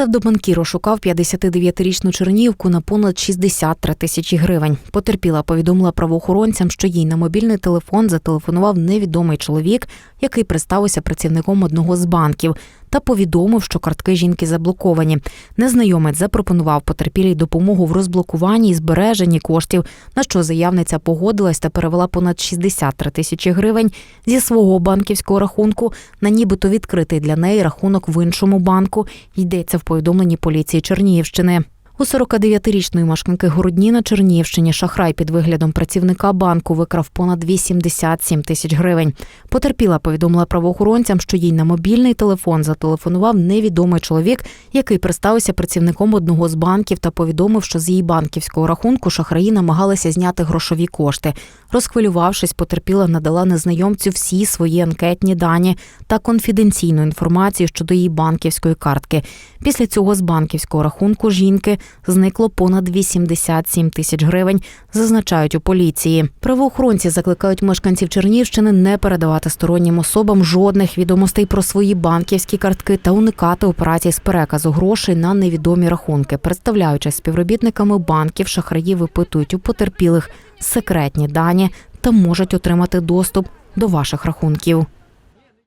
Псевдобанкір ошукав 59-річну Чернігівку на понад 63 тисячі гривень. Потерпіла повідомила правоохоронцям, що їй на мобільний телефон зателефонував невідомий чоловік, який представився працівником одного з банків, та повідомив, що картки жінки заблоковані. Незнайомець запропонував потерпілій допомогу в розблокуванні і збереженні коштів, на що заявниця погодилась та перевела понад 63 тисячі гривень зі свого банківського рахунку на нібито відкритий для неї рахунок в іншому банку. Йдеться в повідомленні поліції Чернігівщини. У 49-річної мешканки Городні на Чернігівщині шахрай під виглядом працівника банку викрав понад 87 тисяч гривень. Потерпіла повідомила правоохоронцям, що їй на мобільний телефон зателефонував невідомий чоловік, який представився працівником одного з банків та повідомив, що з її банківського рахунку шахраї намагалися зняти грошові кошти. Розхвилювавшись, потерпіла надала незнайомцю всі свої анкетні дані та конфіденційну інформацію щодо її банківської картки. Після цього з банківського рахунку жінки зникло понад 87 тисяч гривень, зазначають у поліції. Правоохоронці закликають мешканців Чернігівщини не передавати стороннім особам жодних відомостей про свої банківські картки та уникати операцій з переказу грошей на невідомі рахунки. Представляючись співробітниками банків, шахраї випитують у потерпілих секретні дані та можуть отримати доступ до ваших рахунків.